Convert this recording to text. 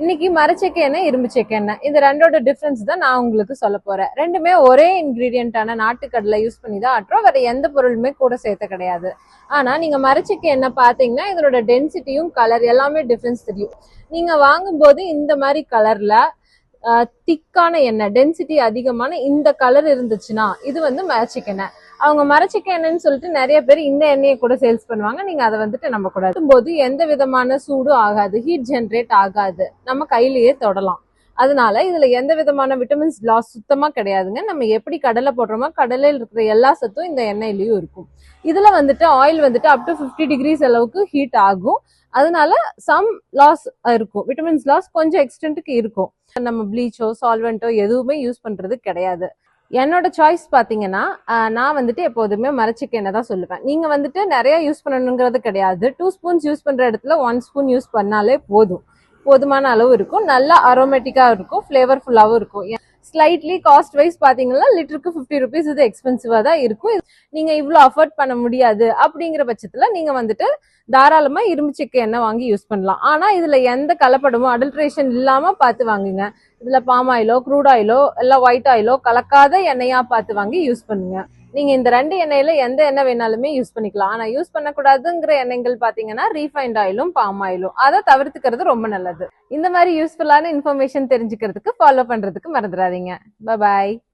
இன்னைக்கு மரச்செக்கு எண்ணெய் இரும்பு செக்கு எண்ணெய். இந்த ரெண்டோட டிஃப்ரென்ஸ் தான் நான் உங்களுக்கு சொல்ல போறேன். ரெண்டுமே ஒரே இன்கிரீடியண்டான நாட்டுக்கடலை யூஸ் பண்ணி தான் ஆட்டுறோம். வேற எந்த பொருளுமே கூட சேர்த்த கிடையாது. ஆனா நீங்க மரச்செக்கு எண்ணெய் பாத்தீங்கன்னா இதனோட டென்சிட்டியும் கலர் எல்லாமே டிஃபரன்ஸ் தெரியும். நீங்க வாங்கும்போது இந்த மாதிரி கலர்ல திக்கான எண்ணெய் டென்சிட்டி அதிகமான இந்த கலர் இருந்துச்சுன்னா இது வந்து மரச்செக்கெண்ணெய் அவங்க மறைச்சிக்க எண்ணெய்னு சொல்லிட்டு நிறைய பேர் இந்த எண்ணெயை கூட சேல்ஸ் பண்ணுவாங்க. நீங்க அதை வந்துட்டு நம்ம கூடாது போது எந்த விதமான சூடும் ஆகாது ஹீட் ஜென்ரேட் ஆகாது. நம்ம கையிலேயே தொடலாம். அதனால இதுல எந்த விதமான விட்டமின்ஸ் லாஸ் சுத்தமா கிடையாதுங்க. நம்ம எப்படி கடலை போடுறோமோ கடலையில் இருக்கிற எல்லா சத்தும் இந்த எண்ணெயிலயும் இருக்கும். இதுல வந்துட்டு ஆயில் வந்துட்டு அப் டு ஃபிஃப்டி டிகிரிஸ் அளவுக்கு ஹீட் ஆகும். அதனால சம் லாஸ் இருக்கும். விட்டமின்ஸ் லாஸ் கொஞ்சம் எக்ஸ்டென்ட்டுக்கு இருக்கும். நம்ம ப்ளீச்சோ சால்வெண்ட்டோ எதுவுமே யூஸ் பண்றது கிடையாது. என்னோட சாய்ஸ் பார்த்தீங்கன்னா நான் வந்துட்டு எப்போதுமே மறைச்சிக்க என்ன தான் சொல்லுவேன். நீங்கள் வந்துட்டு நிறைய யூஸ் பண்ணணுங்கிறது கிடையாது. டூ ஸ்பூன்ஸ் யூஸ் பண்ணுற இடத்துல ஒன் ஸ்பூன் யூஸ் பண்ணாலே போதும். போதுமான அளவு இருக்கும். நல்லா அரோமேட்டிக்காக இருக்கும். ஃப்ளேவர்ஃபுல்லாகவும் இருக்கும். ஸ்லைட்லி காஸ்ட் வைஸ் பார்த்தீங்கன்னா லிட்டருக்கு ஃபிஃப்டி ருபீஸ் இது எக்ஸ்பென்சிவாக தான் இருக்கும். நீங்க இவ்வளோ அஃபோர்ட் பண்ண முடியாது. அப்படிங்கிற பட்சத்தில் நீங்க வந்துட்டு தாராளமாக இரும்பு செக்கு எண்ணெய் வாங்கி யூஸ் பண்ணலாம். ஆனால் இதில் எந்த கலப்படமும் அடல்ட்ரேஷன் இல்லாமல் பார்த்து வாங்குங்க. இதில் பாம் ஆயிலோ க்ரூட் ஆயிலோ இல்லை ஒயிட் ஆயிலோ கலக்காத எண்ணெயாக பார்த்து வாங்கி யூஸ் பண்ணுங்க. நீங்க இந்த ரெண்டு எண்ணெயில எந்த எண்ணெய் வேணாலுமே யூஸ் பண்ணிக்கலாம். ஆனா யூஸ் பண்ணக்கூடாதுங்கிற எண்ணெய்கள் பாத்தீங்கன்னா ரீஃபைண்ட் ஆயிலும் பாம் ஆயிலும் அதை தவிர்த்துக்கிறது ரொம்ப நல்லது. இந்த மாதிரி யூஸ்ஃபுல்லான இன்ஃபர்மேஷன் தெரிஞ்சுக்கிறதுக்கு ஃபாலோ பண்றதுக்கு மறந்துடாதீங்க. பாய்